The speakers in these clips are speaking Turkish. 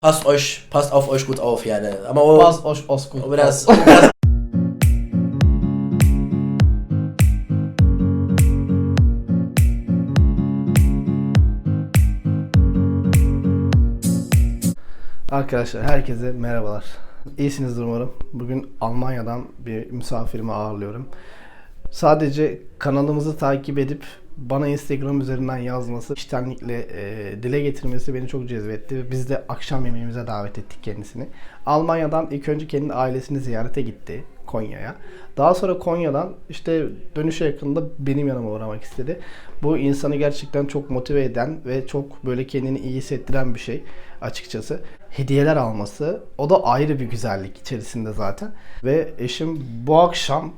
Passt euch, passt auf euch gut auf yani. Ama o, Bas oş oskun. o biraz, o biraz Arkadaşlar herkese merhabalar. İyisinizdir umarım. Bugün Almanya'dan bir misafirimi ağırlıyorum. Sadece kanalımızı takip edip bana Instagram üzerinden yazması, içtenlikle e, dile getirmesi beni çok cezbetti. Biz de akşam yemeğimize davet ettik kendisini. Almanya'dan ilk önce kendi ailesini ziyarete gitti Konya'ya. Daha sonra Konya'dan işte dönüşe yakında benim yanıma uğramak istedi. Bu insanı gerçekten çok motive eden ve çok böyle kendini iyi hissettiren bir şey açıkçası. Hediyeler alması o da ayrı bir güzellik içerisinde zaten. Ve eşim bu akşam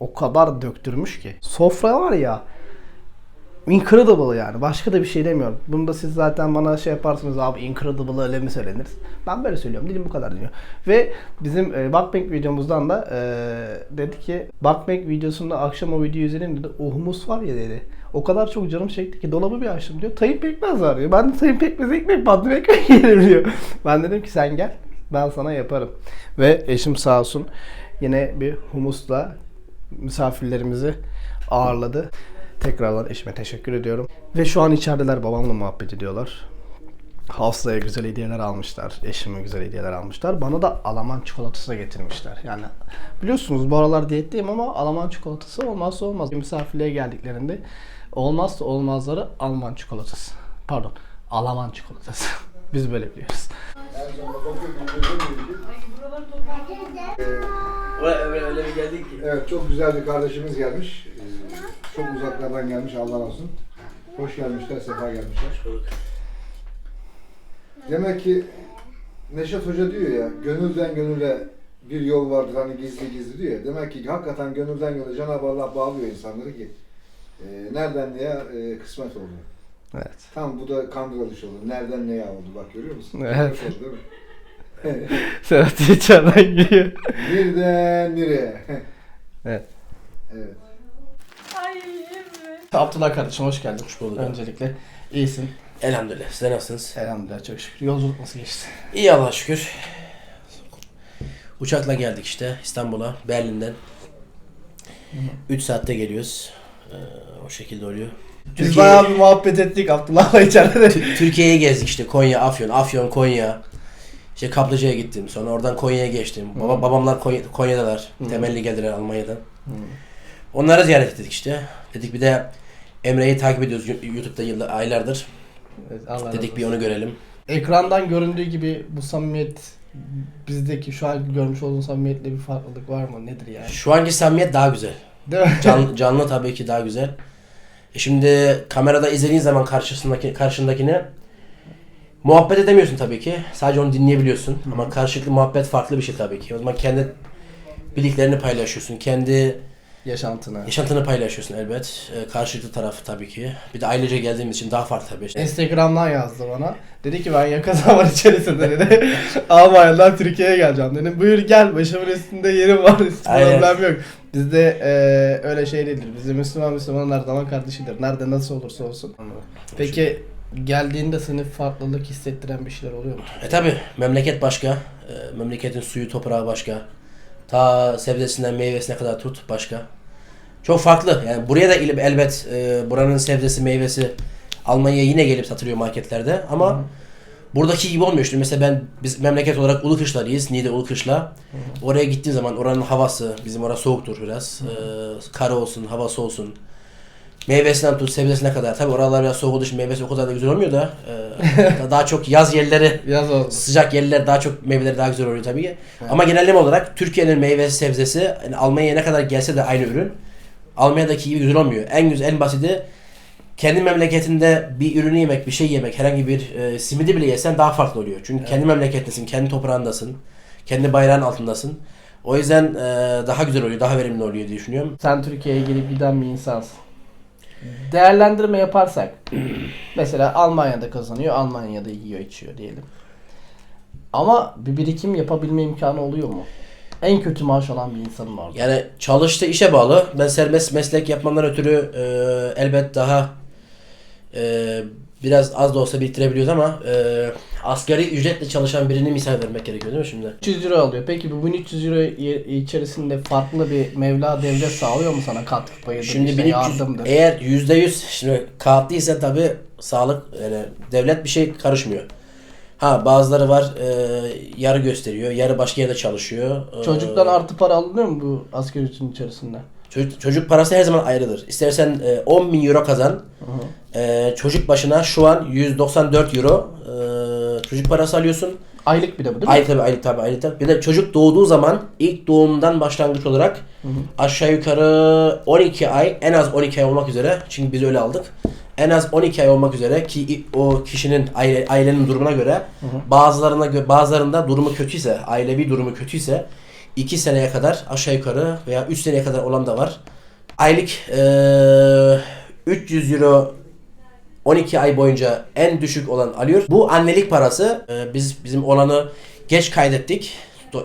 o kadar döktürmüş ki. Sofra var ya Incredible yani. Başka da bir şey demiyorum. Bunu da siz zaten bana şey yaparsınız abi Incredible öyle mi söylenir? Ben böyle söylüyorum. Dilim bu kadar diyor. Ve bizim e, Bakbank videomuzdan da e, dedi ki Bakbank videosunda akşam o videoyu izledim dedi. O humus var ya dedi. O kadar çok canım çekti ki dolabı bir açtım diyor. Tayyip pekmez var diyor. Ben de tayyip pekmez ekmek bandım ekmek yerim diyor. Ben dedim ki sen gel. Ben sana yaparım. Ve eşim sağ olsun yine bir humusla misafirlerimizi ağırladı. Tekrardan eşime teşekkür ediyorum. Ve şu an içerideler babamla muhabbet ediyorlar. Hafsa'ya güzel hediyeler almışlar. Eşime güzel hediyeler almışlar. Bana da Alman çikolatası da getirmişler. Yani biliyorsunuz bu aralar diyetteyim ama Alman çikolatası olmazsa olmaz. Misafirliğe geldiklerinde olmazsa olmazları Alman çikolatası. Pardon, Alman çikolatası. Biz böyle biliyoruz. öyle, öyle bir geldik ki. Evet çok güzel bir kardeşimiz gelmiş. Ee, Çok uzaklardan gelmiş Allah olsun. Hoş gelmişler, sefa gelmişler. Demek ki Neşet Hoca diyor ya, gönülden gönüle bir yol vardır hani gizli gizli diyor ya. Demek ki hakikaten gönülden gönüle Cenab-ı Allah bağlıyor insanları ki e, nereden neye e, kısmet oluyor. Evet. Tam bu da kandırılış oldu. Nereden neye oldu bak görüyor musun? Evet. Oldu, değil mi? Serhat içeriden geliyor. Birden nereye? Evet. evet. Abdullah kardeşim hoş geldin. Hoş bulduk. Öncelikle iyisin. Elhamdülillah. Size nasılsınız? Elhamdülillah çok şükür. Yolculuk nasıl geçti? İyi Allah'a şükür. Uçakla geldik işte İstanbul'a, Berlin'den. 3 saatte geliyoruz. Ee, o şekilde oluyor. Biz Türkiye- bayağı bir muhabbet ettik Abdullah'la içeride. Tü- Türkiye'yi gezdik işte Konya, Afyon, Afyon, Konya. İşte Kaplıca'ya gittim. Sonra oradan Konya'ya geçtim. Baba, babamlar Konya, Konya'dalar. Temelli geldiler Almanya'dan. Onları ziyaret ettik işte. Dedik bir de Emre'yi takip ediyoruz YouTube'da yıllar, aylardır. Evet, Allah Dedik bir onu görelim. Ekrandan göründüğü gibi bu samimiyet bizdeki şu an görmüş olduğun samimiyetle bir farklılık var mı? Nedir yani? Şu anki samimiyet daha güzel. Değil mi? Can, canlı tabii ki daha güzel. E şimdi kamerada izlediğin zaman karşısındaki karşındakini muhabbet edemiyorsun tabii ki. Sadece onu dinleyebiliyorsun. Ama karşılıklı muhabbet farklı bir şey tabii ki. O zaman kendi bildiklerini paylaşıyorsun. Kendi Yaşantını. yaşantını paylaşıyorsun elbet. E, karşılıklı tarafı tabii ki. Bir de ailece geldiğimiz için daha farklı tabii. Instagram'dan yazdı bana. Dedi ki ben yakın zaman içerisinde dedi. Almanya'dan Türkiye'ye geleceğim dedim. Buyur gel başımın üstünde yerim var. Hiç Aynen. problem yok. Bizde eee, öyle şey değildir. Bizde Müslüman Müslüman her zaman kardeşidir. Nerede nasıl olursa olsun. Peki geldiğinde seni farklılık hissettiren bir şeyler oluyor mu? E tabi memleket başka. E, memleketin suyu toprağı başka. Ta sebzesinden meyvesine kadar tut başka. Çok farklı. Yani buraya da il- elbet e, buranın sebzesi meyvesi Almanya'ya yine gelip satılıyor marketlerde ama buradaki gibi olmuyor işte. Mesela ben biz memleket olarak Ulukışla'lıyız. Niğde Ulukışla. Oraya gittiğim zaman oranın havası bizim orası soğuktur biraz. E, karı olsun, havası olsun. Meyvesinden tut sebzesine kadar. Tabi oralar biraz soğuk olduğu için meyvesi o kadar da güzel olmuyor da e, daha çok yaz yerleri Yaz oldu. sıcak yerler daha çok meyveleri daha güzel oluyor tabii ki. Ama genelleme olarak Türkiye'nin meyvesi sebzesi yani Almanya'ya ne kadar gelse de aynı ürün. Almanya'daki gibi güzel olmuyor. En güzel en basiti kendi memleketinde bir ürünü yemek, bir şey yemek, herhangi bir e, simidi bile yesen daha farklı oluyor. Çünkü kendi memlekettesin, kendi toprağındasın, kendi bayrağın altındasın. O yüzden e, daha güzel oluyor, daha verimli oluyor diye düşünüyorum. Sen Türkiye'ye gelip giden bir insansın. Değerlendirme yaparsak mesela Almanya'da kazanıyor, Almanya'da yiyor, içiyor diyelim. Ama bir birikim yapabilme imkanı oluyor mu? En kötü maaş alan bir insanın var. Yani çalıştığı işe bağlı. Ben serbest meslek yapmamdan ötürü e, elbet daha e, biraz az da olsa biriktirebiliyoruz ama e, asgari ücretle çalışan birini misal vermek gerekiyor değil mi şimdi? 300 euro alıyor. Peki bu 1300 euro içerisinde farklı bir mevla devlet sağlıyor mu sana katkı payıdır, Şimdi işte 1300 yardımdır? eğer %100 şimdi kağıtlıysa tabi sağlık yani devlet bir şey karışmıyor. Ha bazıları var e, yarı gösteriyor, yarı başka yerde çalışıyor. E, Çocuktan artı para alınıyor mu bu asgari ücretin içerisinde? Çocuk, çocuk parası her zaman ayrıdır. İstersen e, 10 bin euro kazan. E, çocuk başına şu an 194 euro e, çocuk parası alıyorsun. Aylık bir de bu değil mi? Aylık tabi aylık tabi aylık tabi. Bir de çocuk doğduğu zaman ilk doğumdan başlangıç olarak aşağı yukarı 12 ay en az 12 ay olmak üzere çünkü biz öyle aldık. En az 12 ay olmak üzere ki o kişinin aile, ailenin durumuna göre bazılarına gö- bazılarında durumu kötüyse, ailevi durumu kötüyse 2 seneye kadar aşağı yukarı veya 3 seneye kadar olan da var. Aylık eee 300 euro 12 ay boyunca en düşük olan alıyor. Bu annelik parası. Ee, biz bizim olanı geç kaydettik.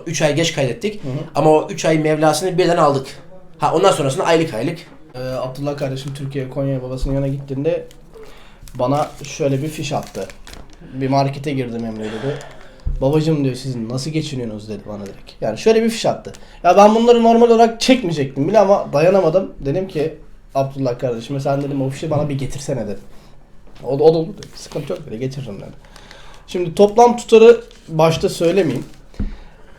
3 ay geç kaydettik. Ama o 3 ay mevlasını birden aldık. Ha ondan sonrasında aylık aylık. Ee, Abdullah kardeşim Türkiye'ye Konya'ya babasının yanına gittiğinde bana şöyle bir fiş attı. Bir markete girdim Emre dedi. Babacım diyor siz nasıl geçiniyorsunuz dedi bana direkt. Yani şöyle bir fiş attı. Ya ben bunları normal olarak çekmeyecektim bile ama dayanamadım. Dedim ki Abdullah kardeşime sen dedim o fişi bana bir getirsene dedim. O da, o da olur dedi. Sıkıntı yok dedi getiririm dedi. Şimdi toplam tutarı başta söylemeyeyim.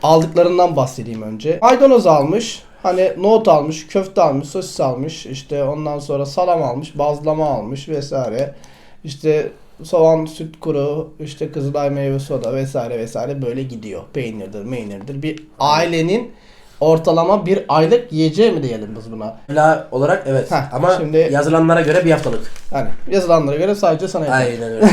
Aldıklarından bahsedeyim önce. Maydanoz almış. Hani nohut almış, köfte almış, sosis almış, işte ondan sonra salam almış, bazlama almış vesaire. İşte soğan, süt kuru, işte kızılay meyve soda vesaire vesaire böyle gidiyor. Peynirdir, meynirdir. Bir ailenin ortalama bir aylık yiyeceği mi diyelim biz buna? Mevla olarak evet. Heh, Ama şimdi- yazılanlara göre bir haftalık. Yani yazılanlara göre sadece sana yeter. Aynen öyle.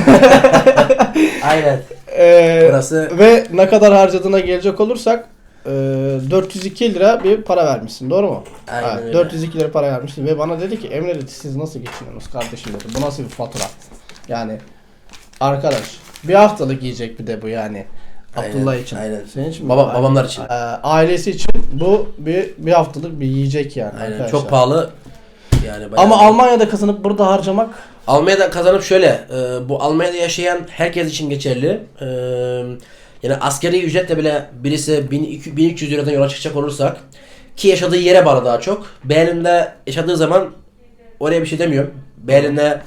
Aynen. Ee, Burası Ve ne kadar harcadığına gelecek olursak e, 402 lira bir para vermişsin doğru mu? Aynen Evet, öyle. 402 lira para vermişsin ve bana dedi ki Emre dedi siz nasıl geçiniyorsunuz kardeşim dedi. Bu nasıl bir fatura? Yani arkadaş bir haftalık yiyecek bir de bu yani. Abdullah için. aynen. Senin için mi? Baba- babamlar için. Ee, ailesi için bu bir bir haftalık bir yiyecek yani aynen arkadaşlar. çok pahalı. Yani bayağı- Ama Almanya'da kazanıp burada harcamak Almanya'da kazanıp şöyle, e, bu Almanya'da yaşayan herkes için geçerli. E, yani askeri ücretle bile birisi 1200 1300 Euro'dan yola çıkacak olursak ki yaşadığı yere bağlı daha çok. Berlin'de yaşadığı zaman oraya bir şey demiyorum. Berlin'de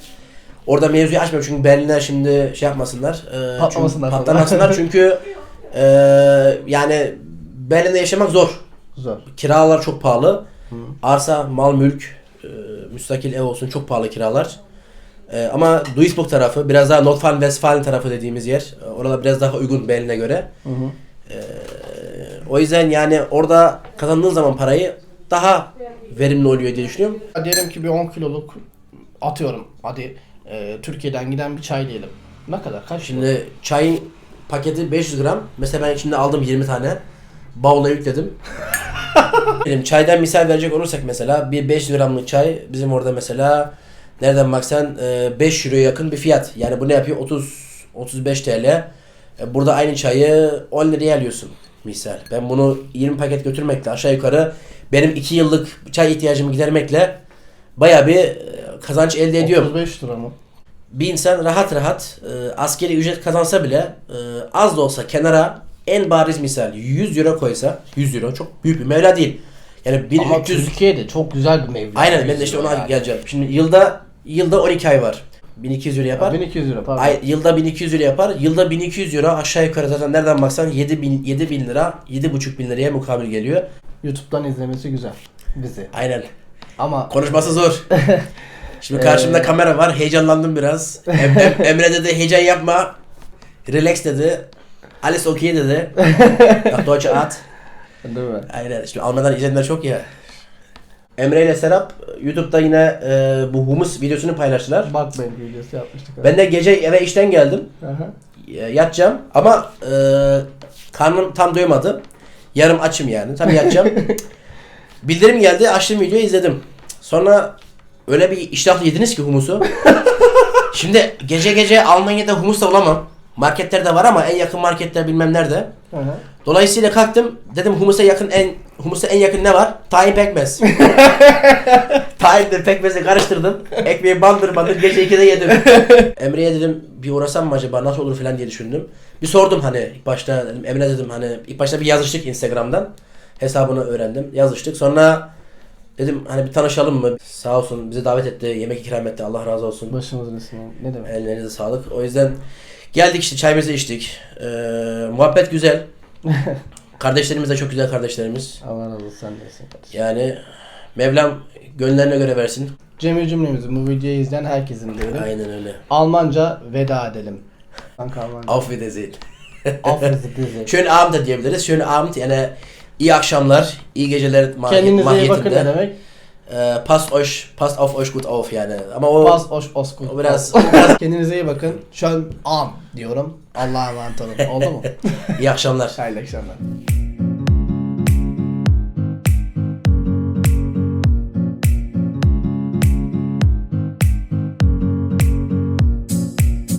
orada mevzuyu açmıyorum çünkü Berlin'de şimdi şey yapmasınlar. E, Patlamasınlar çünkü, patlamasınlar çünkü e, yani Berlin'de yaşamak zor. zor. Kiralar çok pahalı. Arsa, mal, mülk, e, müstakil ev olsun çok pahalı kiralar. E, ama Duisburg tarafı, biraz daha Nordrhein-Westfalen tarafı dediğimiz yer. e, Orada biraz daha uygun Berlin'e göre. Hı hı. E, o yüzden yani orada kazandığın zaman parayı daha verimli oluyor diye düşünüyorum. Diyelim ki bir 10 kiloluk atıyorum. Hadi e, Türkiye'den giden bir çay diyelim. Ne kadar? Kaç? Şimdi çayın paketi 500 gram. Mesela ben şimdi aldım 20 tane. Bavula yükledim. Benim çaydan misal verecek olursak mesela bir 500 gramlık çay bizim orada mesela nereden baksan e, 5 euroya yakın bir fiyat. Yani bu ne yapıyor? 30 35 TL. E, Burada aynı çayı 10 liraya alıyorsun misal. Ben bunu 20 paket götürmekle aşağı yukarı benim 2 yıllık çay ihtiyacımı gidermekle baya bir e, kazanç elde ediyorum Otuz lira mı? bir insan rahat rahat e, askeri ücret kazansa bile e, az da olsa kenara en bariz misal 100 euro koysa 100 euro çok büyük bir meblağ değil. Yani Ama 1300 Türkiye'de çok güzel bir mevzu. Aynen ben de işte ona geleceğim. Şimdi yılda yılda 12 ay var. 1200 euro yapar. 1200 lira pardon. Ay, yılda 1200 euro yapar. Yılda 1200 euro aşağı yukarı zaten nereden baksan 7000 7000 lira 7,5 bin liraya mukabil geliyor. YouTube'dan izlemesi güzel bizi. Aynen. Ama Konuşması zor. Şimdi karşımda Ee, kamera var. Heyecanlandım biraz. Em- em- Emre dedi heyecan yapma. Relax dedi. Alles okay dedi. Nach Deutsche Art. değil mi? Aynen. Şimdi Almanya'dan izleyenler çok ya. Emre ile Serap YouTube'da yine e, bu humus videosunu paylaştılar. Bak ben videosu yapmıştık. Ben de gece eve işten geldim. Aha. E, Yatacağım ama e, karnım tam doymadı. Yarım açım yani. Tam yatacağım. Bildirim geldi. Açtım videoyu izledim. Sonra öyle bir iştahlı yediniz ki humusu. Şimdi gece gece Almanya'da humus da bulamam. Marketlerde var ama en yakın marketler bilmem nerede. Hı hı. Dolayısıyla kalktım. Dedim humusa yakın en humusa en yakın ne var? Tahin pekmez. Tahinle pekmezi karıştırdım. Ekmeği bandır bandır gece 2'de yedim. Emre'ye dedim bir uğrasam mı acaba nasıl olur falan diye düşündüm. Bir sordum hani ilk başta dedim Emre dedim hani ilk başta bir yazıştık Instagram'dan. Hesabını öğrendim. Yazıştık. Sonra dedim hani bir tanışalım mı? Sağ olsun bizi davet etti. Yemek ikram etti. Allah razı olsun. Başımızın üstüne. Ne demek? Ellerinize sağlık. O yüzden geldik işte çayımızı içtik. Ee, muhabbet güzel. Kardeşlerimiz de çok güzel kardeşlerimiz. Allah razı olsun sen de kardeşim. Yani Mevlam gönüllerine göre versin. Cemil cümlemizi bu videoyu izleyen herkesin diyelim. Aynen öyle. Almanca veda edelim. Kanka Almanca. Auf Wiedersehen. Affınızı bizi. Schönen Abend da diyebiliriz. Schönen Abend yani iyi akşamlar, iyi geceler Kendinize iyi bakın mahiyetinde. ne demek? Ee, passt euch, passt auf euch gut auf yani. Ama o Bas oş oskun. o biraz, Kendinize iyi bakın. Şu an an diyorum. Allah'a emanet olun. Oldu mu? iyi akşamlar. Hayırlı akşamlar.